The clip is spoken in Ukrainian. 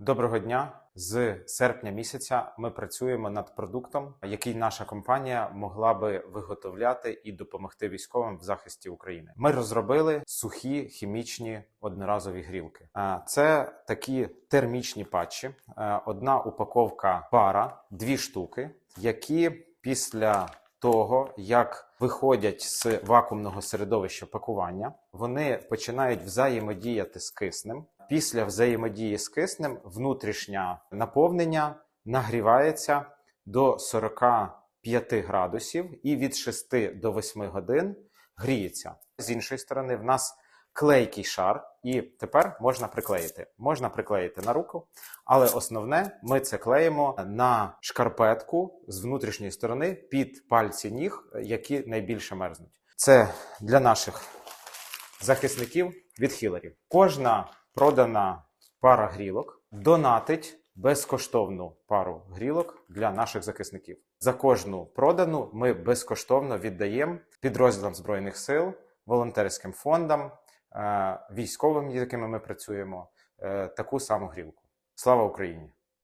Доброго дня! З серпня місяця ми працюємо над продуктом, який наша компанія могла би виготовляти і допомогти військовим в захисті України. Ми розробили сухі хімічні одноразові грілки. Це такі термічні патчі. Одна упаковка пара, дві штуки, які після того, як виходять з вакуумного середовища пакування, вони починають взаємодіяти з киснем. Після взаємодії з киснем внутрішнє наповнення нагрівається до 45 градусів і від 6 до 8 годин гріється. З іншої сторони, в нас клейкий шар, і тепер можна приклеїти. Можна приклеїти на руку, але основне ми це клеїмо на шкарпетку з внутрішньої сторони під пальці ніг, які найбільше мерзнуть. Це для наших захисників від хілерів. Кожна продана пара грілок донатить безкоштовну пару грілок для наших захисників. За кожну продану ми безкоштовно віддаємо підрозділам збройних сил, волонтерським фондам, е, військовим, з якими ми працюємо, е, таку саму грілку. Слава Україні!